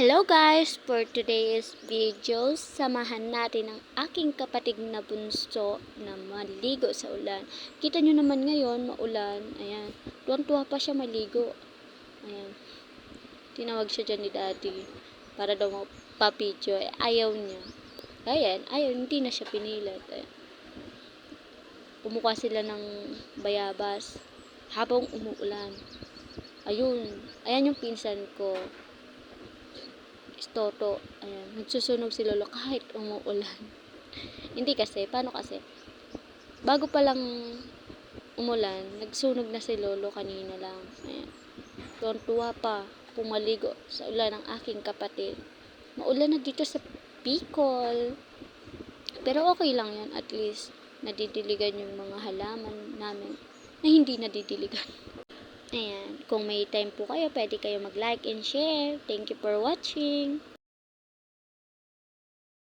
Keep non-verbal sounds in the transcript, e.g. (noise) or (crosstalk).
Hello guys! For today's video, samahan natin ang aking kapatid na bunso na maligo sa ulan. Kita nyo naman ngayon, maulan. Ayan. Tuwan-tuwa pa siya maligo. Ayan. Tinawag siya dyan ni daddy para daw magpa-video. Eh, ayaw niya. Ayan, ayaw, hindi na siya pinilit. Ayan. Kumukuha sila ng bayabas habang umuulan. Ayun. Ayan yung pinsan ko. Toto. Ayan. Nagsusunog si Lolo kahit umuulan. (laughs) Hindi kasi. Paano kasi? Bago pa lang umulan, nagsunog na si Lolo kanina lang. Ayan. Tuwan-tuwa pa. Pumaligo sa ulan ng aking kapatid. Maulan na dito sa Bicol. Pero okay lang yan. At least, nadidiligan yung mga halaman namin na hindi nadidiligan. (laughs) Ayan. Kung may time po kayo, pwede kayo mag-like and share. Thank you for watching.